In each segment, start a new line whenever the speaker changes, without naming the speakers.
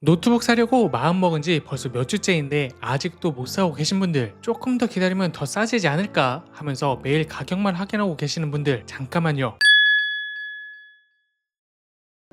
노트북 사려고 마음먹은 지 벌써 몇 주째인데 아직도 못 사고 계신 분들 조금 더 기다리면 더 싸지지 않을까 하면서 매일 가격만 확인하고 계시는 분들 잠깐만요.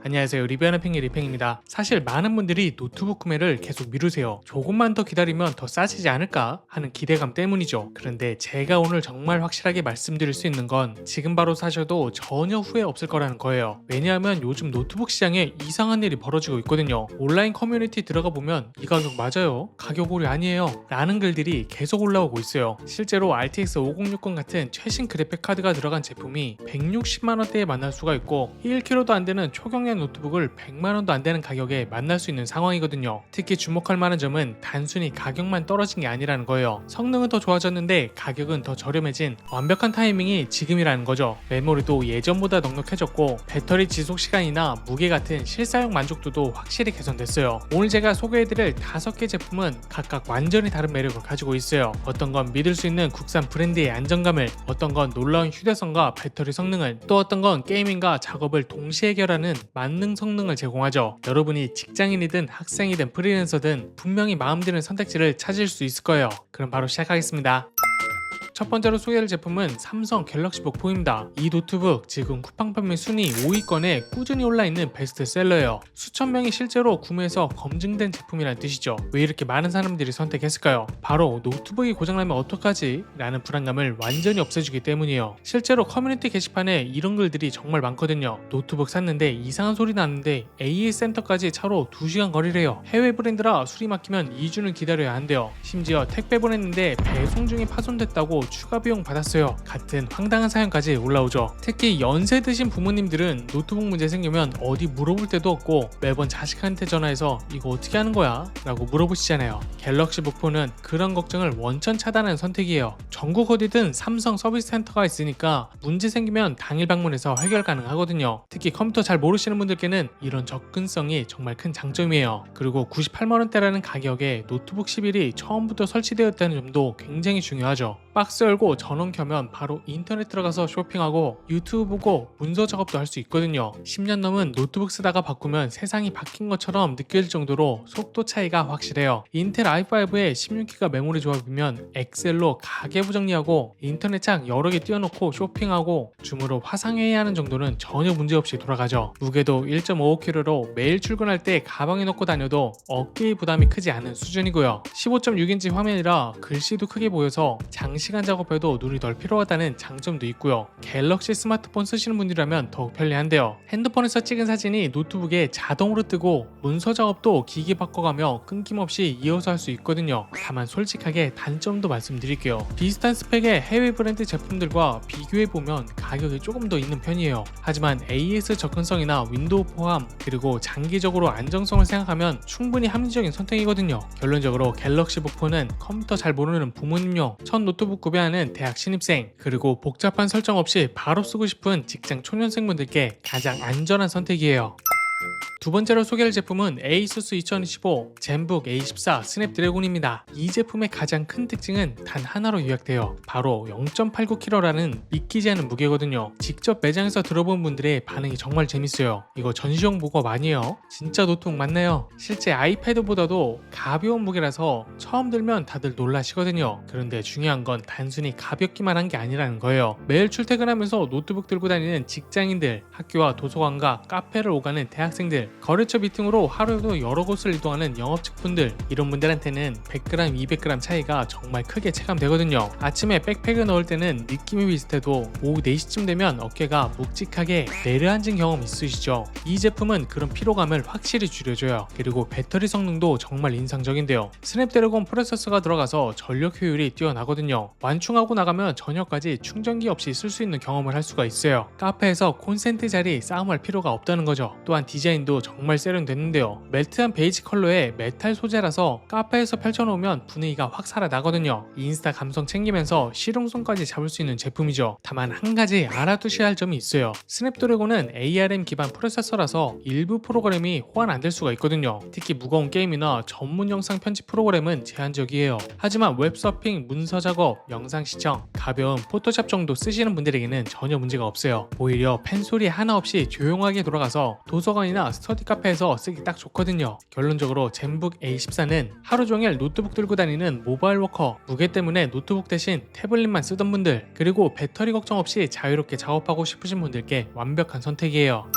안녕하세요. 리뷰하는 팽이 리팽입니다. 사실 많은 분들이 노트북 구매를 계속 미루세요. 조금만 더 기다리면 더 싸지지 않을까 하는 기대감 때문이죠. 그런데 제가 오늘 정말 확실하게 말씀드릴 수 있는 건 지금 바로 사셔도 전혀 후회 없을 거라는 거예요. 왜냐하면 요즘 노트북 시장에 이상한 일이 벌어지고 있거든요. 온라인 커뮤니티 들어가 보면 이 가격 맞아요? 가격 오류 아니에요? 라는 글들이 계속 올라오고 있어요. 실제로 RTX 5060 같은 최신 그래픽 카드가 들어간 제품이 160만원대에 만날 수가 있고 1kg도 안 되는 초경량 노트북을 100만원도 안 되는 가격에 만날 수 있는 상황이거든요. 특히 주목할 만한 점은 단순히 가격만 떨어진 게 아니라는 거예요. 성능은 더 좋아졌는데 가격은 더 저렴해진 완벽한 타이밍이 지금이라는 거죠. 메모리도 예전보다 넉넉해졌고 배터리 지속 시간이나 무게 같은 실사용 만족도도 확실히 개선됐어요. 오늘 제가 소개해드릴 5개 제품은 각각 완전히 다른 매력을 가지고 있어요. 어떤 건 믿을 수 있는 국산 브랜드의 안정감을, 어떤 건 놀라운 휴대성과 배터리 성능을, 또 어떤 건 게이밍과 작업을 동시에 해결하는 만능 성능을 제공하죠. 여러분이 직장인이든 학생이든 프리랜서든 분명히 마음 드는 선택지를 찾을 수 있을 거예요. 그럼 바로 시작하겠습니다. 첫 번째로 소개할 제품은 삼성 갤럭시 북 4입니다. 이 노트북 지금 쿠팡 판매 순위 5위권에 꾸준히 올라있는 베스트셀러예요. 수천 명이 실제로 구매해서 검증된 제품이라는 뜻이죠. 왜 이렇게 많은 사람들이 선택했을까요? 바로 노트북이 고장나면 어떡하지? 라는 불안감을 완전히 없애주기 때문이에요. 실제로 커뮤니티 게시판에 이런 글들이 정말 많거든요. 노트북 샀는데 이상한 소리 나는데 AS 센터까지 차로 2시간 거리래요. 해외 브랜드라 수리 막히면 2주는 기다려야 한대요. 심지어 택배 보냈는데 배송 중에 파손됐다고 추가 비용 받았어요. 같은 황당한 사연까지 올라오죠. 특히 연세 드신 부모님들은 노트북 문제 생기면 어디 물어볼 데도 없고 매번 자식한테 전화해서 이거 어떻게 하는 거야? 라고 물어보시잖아요. 갤럭시 북4는 그런 걱정을 원천 차단하는 선택이에요. 전국 어디든 삼성 서비스 센터가 있으니까 문제 생기면 당일 방문해서 해결 가능하거든요. 특히 컴퓨터 잘 모르시는 분들께는 이런 접근성이 정말 큰 장점이에요. 그리고 98만원대라는 가격에 노트북 11이 처음부터 설치되었다는 점도 굉장히 중요하죠. 박스 열고 전원 켜면 바로 인터넷 들어가서 쇼핑하고 유튜브 보고 문서 작업도 할 수 있거든요. 10년 넘은 노트북 쓰다가 바꾸면 세상이 바뀐 것처럼 느껴질 정도로 속도 차이가 확실해요. 인텔 i5에 16기가 메모리 조합이면 엑셀로 가계부 정리하고 인터넷 창 여러 개 띄워놓고 쇼핑하고 줌으로 화상회의하는 정도는 전혀 문제없이 돌아가죠. 무게도 1.55kg로 매일 출근할 때 가방에 넣고 다녀도 어깨의 부담이 크지 않은 수준이고요. 15.6인치 화면이라 글씨도 크게 보여서 장시간 작업해도 눈이 덜 필요하다는 장점도 있고요. 갤럭시 스마트폰 쓰시는 분이라면 더욱 편리한데요. 핸드폰에서 찍은 사진이 노트북에 자동으로 뜨고 문서 작업도 기기 바꿔가며 끊김없이 이어서 할 수 있거든요. 다만 솔직하게 단점도 말씀드릴게요. 비슷한 스펙의 해외 브랜드 제품들과 비교해보면 가격이 조금 더 있는 편이에요. 하지만 AS 접근성이나 윈도우 포함 그리고 장기적으로 안정성을 생각하면 충분히 합리적인 선택이거든요. 결론적으로 갤럭시 북4는 컴퓨터 잘 모르는 부모님용, 첫 노트북 구매하는 대학 신입생, 그리고 복잡한 설정 없이 바로 쓰고 싶은 직장 초년생분들께 가장 안전한 선택이에요. 두 번째로 소개할 제품은 ASUS 2025 젠북 A14 스냅드래곤입니다. 이 제품의 가장 큰 특징은 단 하나로 요약돼요. 바로 0.89kg라는 믿기지 않은 무게거든요. 직접 매장에서 들어본 분들의 반응이 정말 재밌어요. 이거 전시용 무겁 아니에요? 진짜 노트북 맞나요? 실제 아이패드보다도 가벼운 무게라서 처음 들면 다들 놀라시거든요. 그런데 중요한 건 단순히 가볍기만 한 게 아니라는 거예요. 매일 출퇴근하면서 노트북 들고 다니는 직장인들, 학교와 도서관과 카페를 오가는 대학생 들, 거래처 미팅으로 하루에도 여러 곳을 이동하는 영업 직분들 이런 분들한테는 100g, 200g 차이가 정말 크게 체감되거든요. 아침에 백팩을 넣을 때는 느낌이 비슷해도 오후 4시쯤 되면 어깨가 묵직하게 내려앉은 경험 있으시죠? 이 제품은 그런 피로감을 확실히 줄여줘요. 그리고 배터리 성능도 정말 인상적인데요. 스냅드래곤 프로세서가 들어가서 전력 효율이 뛰어나거든요. 완충하고 나가면 저녁까지 충전기 없이 쓸 수 있는 경험을 할 수가 있어요. 카페에서 콘센트 자리 싸움할 필요가 없다는 거죠. 또한 디자인도 정말 세련됐는데요. 멜트한 베이지 컬러의 메탈 소재라서 카페에서 펼쳐놓으면 분위기가 확 살아나거든요. 인스타 감성 챙기면서 실용성까지 잡을 수 있는 제품이죠. 다만 한 가지 알아두셔야 할 점이 있어요. 스냅드래곤은 ARM 기반 프로세서라서 일부 프로그램이 호환 안 될 수가 있거든요. 특히 무거운 게임이나 전문 영상 편집 프로그램은 제한적이에요. 하지만 웹서핑, 문서 작업, 영상 시청, 가벼운 포토샵 정도 쓰시는 분들에게는 전혀 문제가 없어요. 오히려 팬소리 하나 없이 조용하게 돌아가서 도서관 도서관이나 스터디 카페에서 쓰기 딱 좋거든요. 결론적으로 젠북 A14는 하루 종일 노트북 들고 다니는 모바일 워커, 무게 때문에 노트북 대신 태블릿만 쓰던 분들, 그리고 배터리 걱정 없이 자유롭게 작업하고 싶으신 분들께 완벽한 선택이에요.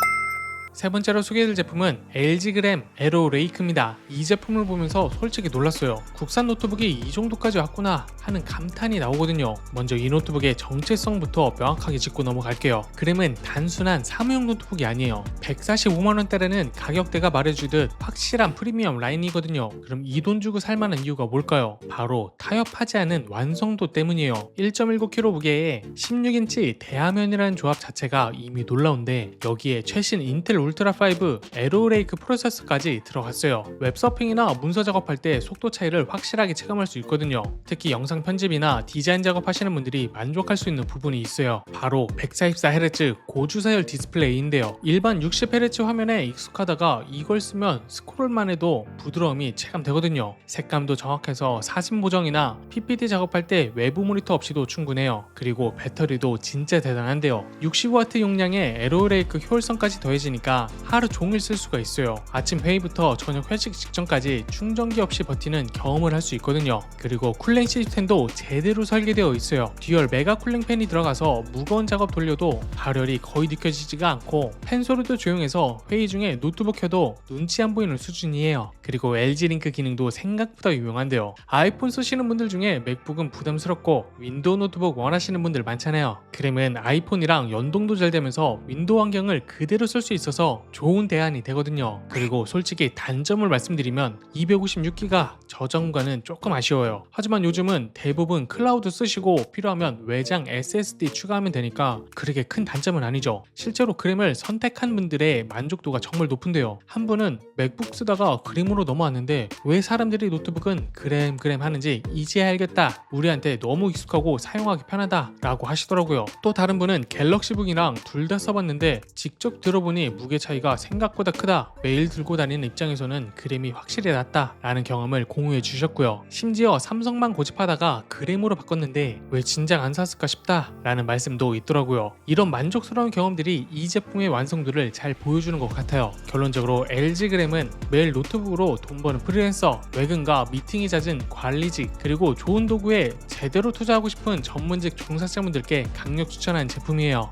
세 번째로 소개해드릴 제품은 LG 그램 에로 레이크입니다. 이 제품을 보면서 솔직히 놀랐어요. 국산 노트북이 이 정도까지 왔구나 하는 감탄이 나오거든요. 먼저 이 노트북의 정체성부터 명확하게 짚고 넘어갈게요. 그램은 단순한 사무용 노트북이 아니에요. 145만원대라는 가격대가 말해주듯 확실한 프리미엄 라인이거든요. 그럼 이 돈 주고 살만한 이유가 뭘까요? 바로 타협하지 않은 완성도 때문이에요. 1.19kg 무게에 16인치 대화면이라는 조합 자체가 이미 놀라운데 여기에 최신 인텔 울트라 5 에로레이크 프로세서까지 들어갔어요. 웹서핑이나 문서 작업할 때 속도 차이를 확실하게 체감할 수 있거든요. 특히 영상 편집이나 디자인 작업하시는 분들이 만족할 수 있는 부분이 있어요. 바로 144Hz 고주사열 디스플레이인데요. 일반 60Hz 화면에 익숙하다가 이걸 쓰면 스크롤만 해도 부드러움이 체감되거든요. 색감도 정확해서 사진 보정이나 PPT 작업할 때 외부 모니터 없이도 충분해요. 그리고 배터리도 진짜 대단한데요. 60W 용량의 에로레이크 효율성까지 더해지니까 하루 종일 쓸 수가 있어요. 아침 회의부터 저녁 회식 직전까지 충전기 없이 버티는 경험을 할 수 있거든요. 그리고 쿨링 시스템도 제대로 설계되어 있어요. 듀얼 메가 쿨링 팬이 들어가서 무거운 작업 돌려도 발열이 거의 느껴지지가 않고 팬 소리도 조용해서 회의 중에 노트북 켜도 눈치 안 보이는 수준이에요. 그리고 LG 링크 기능도 생각보다 유용한데요. 아이폰 쓰시는 분들 중에 맥북은 부담스럽고 윈도우 노트북 원하시는 분들 많잖아요. 그램은 아이폰이랑 연동도 잘 되면서 윈도우 환경을 그대로 쓸 수 있어서 좋은 대안이 되거든요. 그리고 솔직히 단점을 말씀드리면 256기가 저장과는 조금 아쉬워요. 하지만 요즘은 대부분 클라우드 쓰시고 필요하면 외장 SSD 추가하면 되니까 그렇게 큰 단점은 아니죠. 실제로 그램을 선택한 분들의 만족도가 정말 높은데요. 한 분은 맥북 쓰다가 그램으로 넘어왔는데 왜 사람들이 노트북은 그램 그램 하는지 이제 알겠다. 우리한테 너무 익숙하고 사용하기 편하다 라고 하시더라고요. 또 다른 분은 갤럭시북이랑 둘 다 써봤는데 직접 들어보니 무게 차이가 생각보다 크다. 매일 들고 다니는 입장에서는 그램이 확실히 낫다 라는 경험을 공유해 주셨고요. 심지어 삼성만 고집하다가 그램으로 바꿨는데 왜 진작 안 샀을까 싶다 라는 말씀도 있더라고요. 이런 만족스러운 경험들이 이 제품의 완성도를 잘 보여주는 것 같아요. 결론적으로 LG 그램은 매일 노트북으로 돈 버는 프리랜서, 외근과 미팅이 잦은 관리직, 그리고 좋은 도구에 제대로 투자하고 싶은 전문직 종사자분들께 강력 추천하는 제품이에요.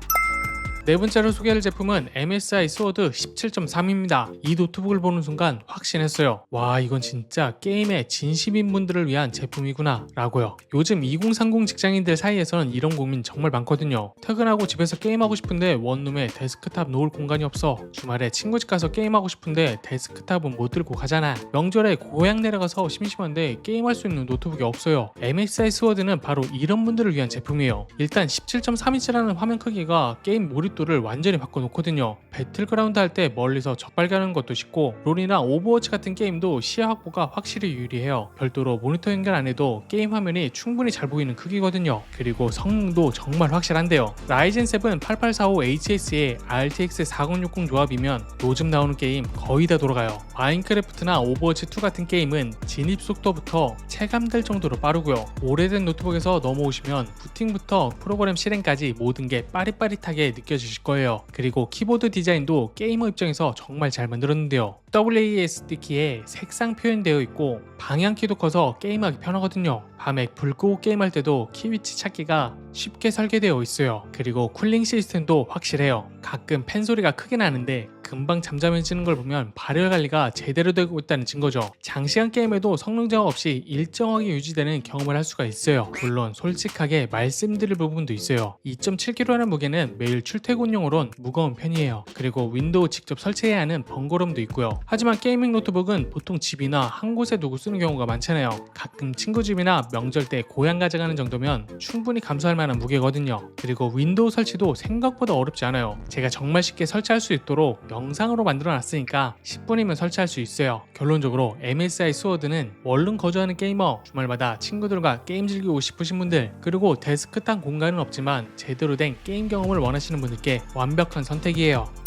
네 번째로 소개할 제품은 MSI 스워드 17.3입니다. 이 노트북을 보는 순간 확신했어요. 와 이건 진짜 게임의 진심인 분들을 위한 제품이구나 라고요. 요즘 2030 직장인들 사이에서는 이런 고민 정말 많거든요. 퇴근하고 집에서 게임하고 싶은데 원룸에 데스크탑 놓을 공간이 없어. 주말에 친구 집 가서 게임하고 싶은데 데스크탑은 못 들고 가잖아. 명절에 고향 내려가서 심심한데 게임할 수 있는 노트북이 없어요. MSI 스워드는 바로 이런 분들을 위한 제품이에요. 일단 17.3인치라는 화면 크기가 게임 몰입 도를 완전히 바꿔놓거든요. 배틀그라운드 할 때 멀리서 적 발견하는 것도 쉽고 롤이나 오버워치 같은 게임도 시야 확보가 확실히 유리해요. 별도로 모니터 연결 안 해도 게임 화면이 충분히 잘 보이는 크기거든요. 그리고 성능도 정말 확실한데요. 라이젠 7 8845HS의 RTX 4060 조합이면 요즘 나오는 게임 거의 다 돌아가요. 마인크래프트나 오버워치 2 같은 게임은 진입 속도부터 체감될 정도로 빠르고요. 오래된 노트북에서 넘어오시면 부팅부터 프로그램 실행까지 모든 게 빠릿빠릿하게 느껴지 실 거예요. 그리고 키보드 디자인도 게이머 입장에서 정말 잘 만들었는데요. WASD 키에 색상 표현되어 있고 방향키도 커서 게임하기 편하거든요. 밤에 불 끄고 게임할 때도 키 위치 찾기가 쉽게 설계되어 있어요. 그리고 쿨링 시스템도 확실해요. 가끔 팬 소리가 크게 나는데 금방 잠잠해지는 걸 보면 발열 관리가 제대로 되고 있다는 증거죠. 장시간 게임에도 성능 저하 없이 일정하게 유지되는 경험을 할 수가 있어요. 물론 솔직하게 말씀드릴 부분도 있어요. 2.7kg라는 무게는 매일 출퇴근용으론 무거운 편이에요. 그리고 윈도우 직접 설치해야 하는 번거로움도 있고요. 하지만 게이밍 노트북은 보통 집이나 한 곳에 두고 쓰는 경우가 많잖아요. 가끔 친구 집이나 명절 때 고향 가져가는 정도면 충분히 감수할 만한 무게거든요. 그리고 윈도우 설치도 생각보다 어렵지 않아요. 제가 정말 쉽게 설치할 수 있도록 영상으로 만들어 놨으니까 10분이면 설치할 수 있어요. 결론적으로 MSI 스워드는 원룸 거주하는 게이머, 주말마다 친구들과 게임 즐기고 싶으신 분들, 그리고 데스크탑 공간은 없지만 제대로 된 게임 경험을 원하시는 분들께 완벽한 선택이에요.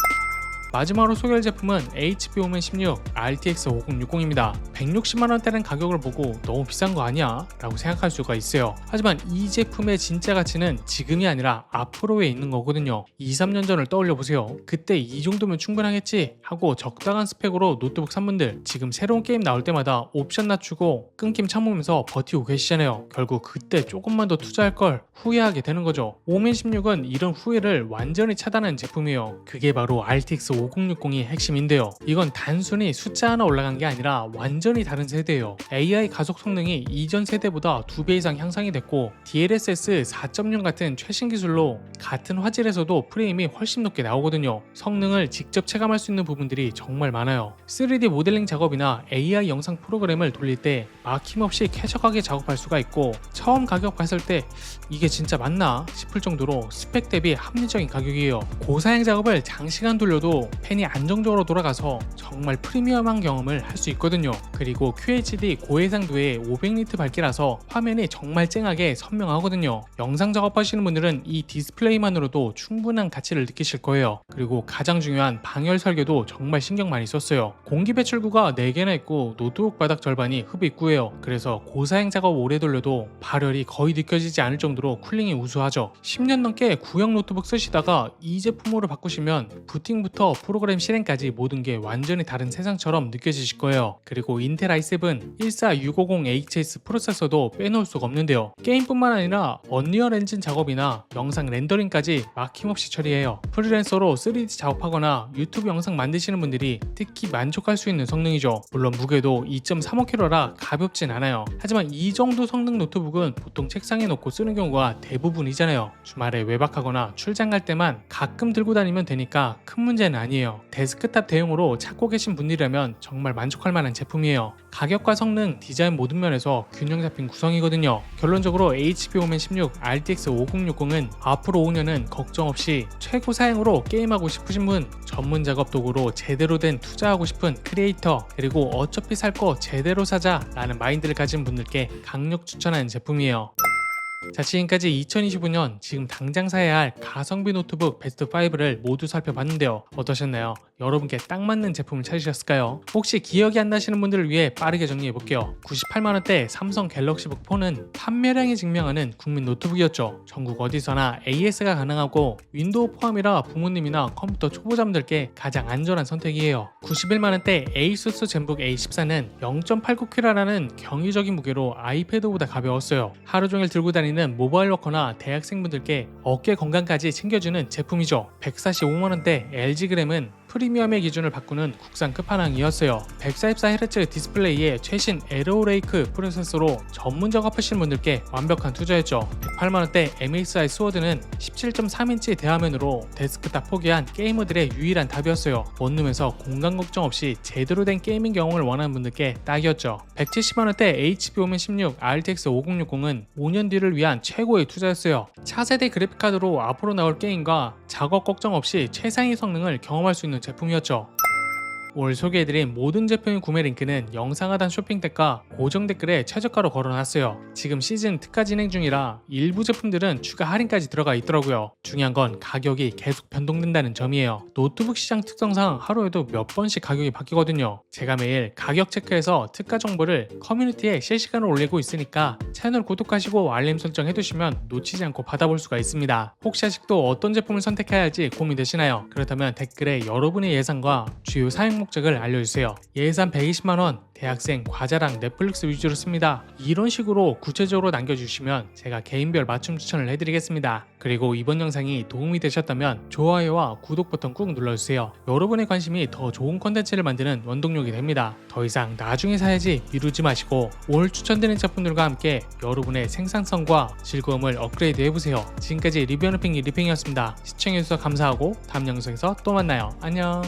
마지막으로 소개할 제품은 오멘 16 RTX 5060입니다. 160만원대라는 가격을 보고 너무 비싼 거 아니야? 라고 생각할 수가 있어요. 하지만 이 제품의 진짜 가치는 지금이 아니라 앞으로에 있는 거거든요. 2, 3년 전을 떠올려 보세요. 그때 이 정도면 충분하겠지 하고 적당한 스펙으로 노트북 산 분들 지금 새로운 게임 나올 때마다 옵션 낮추고 끊김 참으면서 버티고 계시잖아요. 결국 그때 조금만 더 투자할 걸 후회하게 되는 거죠. 오멘 16은 이런 후회를 완전히 차단한 제품이에요. 그게 바로 RTX 5060의 핵심인데요. 이건 단순히 숫자 하나 올라간 게 아니라 완전히 다른 세대예요. AI 가속 성능이 이전 세대보다 2배 이상 향상이 됐고 DLSS 4.0 같은 최신 기술로 같은 화질에서도 프레임이 훨씬 높게 나오거든요. 성능을 직접 체감할 수 있는 부분들이 정말 많아요. 3D 모델링 작업이나 AI 영상 프로그램을 돌릴 때 막힘없이 쾌적하게 작업할 수가 있고 처음 가격 봤을 때 이게 진짜 맞나 싶을 정도로 스펙 대비 합리적인 가격이에요. 고사양 작업을 장시간 돌려도 펜이 안정적으로 돌아가서 정말 프리미엄한 경험을 할 수 있거든요. 그리고 QHD 고해상도의 500니트 밝기라서 화면이 정말 쨍하게 선명하거든요. 영상 작업하시는 분들은 이 디스플레이만으로도 충분한 가치를 느끼실 거예요. 그리고 가장 중요한 방열 설계도 정말 신경 많이 썼어요. 공기 배출구가 4개나 있고 노트북 바닥 절반이 흡입구예요. 그래서 고사양 작업 오래 돌려도 발열이 거의 느껴지지 않을 정도로 쿨링이 우수하죠. 10년 넘게 구형 노트북 쓰시다가 이 제품으로 바꾸시면 부팅부터 프로그램 실행까지 모든 게 완전히 다른 세상처럼 느껴지실 거예요. 그리고 인텔 i7 14650HS 프로세서도 빼놓을 수가 없는데요. 게임뿐만 아니라 언리얼 엔진 작업이나 영상 렌더링까지 막힘없이 처리해요. 프리랜서로 3D 작업하거나 유튜브 영상 만드시는 분들이 특히 만족할 수 있는 성능이죠. 물론 무게도 2.35kg라 가볍진 않아요. 하지만 이 정도 성능 노트북은 보통 책상에 놓고 쓰는 경우가 대부분이잖아요. 주말에 외박하거나 출장 갈 때만 가끔 들고 다니면 되니까 큰 문제는 아니에요. 데스크탑 대용으로 찾고 계신 분들이라면 정말 만족할 만한 제품이에요. 가격과 성능, 디자인 모든 면에서 균형 잡힌 구성이거든요. 결론적으로 오멘 16 RTX 5060은 앞으로 5년은 걱정 없이 최고 사양으로 게임하고 싶으신 분, 전문 작업 도구로 제대로 된 투자하고 싶은 크리에이터, 그리고 어차피 살 거 제대로 사자 라는 마인드를 가진 분들께 강력 추천하는 제품이에요. 자 지금까지 2025년 지금 당장 사야 할 가성비 노트북 베스트 5를 모두 살펴봤는데요 어떠셨나요? 여러분께 딱 맞는 제품을 찾으셨을까요? 혹시 기억이 안 나시는 분들을 위해 빠르게 정리해 볼게요 98만원대 삼성 갤럭시북 4는 판매량이 증명하는 국민 노트북이었죠 전국 어디서나 AS가 가능하고 윈도우 포함이라 부모님이나 컴퓨터 초보자분들께 가장 안전한 선택이에요 91만원대 에이수스 젠북 A14는 0.89kg라는 경이적인 무게로 아이패드보다 가벼웠어요 하루 종일 들고 다니는 모바일 워커나 대학생분들께 어깨 건강까지 챙겨주는 제품이죠. 145만원대 LG그램은 프리미엄의 기준을 바꾸는 국산 끝판왕이었어요. 144Hz 디스플레이에 최신 에로레이크 프로세서로 전문 작업하시는 분들께 완벽한 투자였죠. 108만원대 MSI 스워드는 17.3인치 대화면으로 데스크탑 포기한 게이머들의 유일한 답이었어요. 원룸에서 공간 걱정 없이 제대로 된 게이밍 경험을 원하는 분들께 딱이었죠. 170만원대 HP 오멘 16 RTX 5060은 5년 뒤를 위한 최고의 투자였어요. 차세대 그래픽카드로 앞으로 나올 게임과 작업 걱정 없이 최상의 성능을 경험할 수 있는 제품이었죠. 오늘 소개해드린 모든 제품의 구매 링크는 영상 하단 쇼핑 탭과 고정 댓글에 최저가로 걸어놨어요. 지금 시즌 특가 진행 중이라 일부 제품들은 추가 할인까지 들어가 있더라고요. 중요한 건 가격이 계속 변동된다는 점이에요. 노트북 시장 특성상 하루에도 몇 번씩 가격이 바뀌거든요. 제가 매일 가격 체크해서 특가 정보를 커뮤니티에 실시간으로 올리고 있으니까 채널 구독하시고 알림 설정 해두시면 놓치지 않고 받아볼 수가 있습니다. 혹시 아직도 어떤 제품을 선택해야 할지 고민되시나요? 그렇다면 댓글에 여러분의 예상과 주요 사용 목적을 알려주세요. 예산 120만원, 대학생, 과자랑 넷플릭스 위주로 씁니다. 이런 식으로 구체적으로 남겨주시면 제가 개인별 맞춤 추천을 해드리겠습니다. 그리고 이번 영상이 도움이 되셨다면 좋아요와 구독 버튼 꾹 눌러주세요. 여러분의 관심이 더 좋은 컨텐츠를 만드는 원동력이 됩니다. 더 이상 나중에 사야지 미루지 마시고 오늘 추천드린 제품들과 함께 여러분의 생산성과 즐거움을 업그레이드 해보세요. 지금까지 리뷰하는 핑이 리핑이었습니다. 시청해주셔서 감사하고 다음 영상에서 또 만나요. 안녕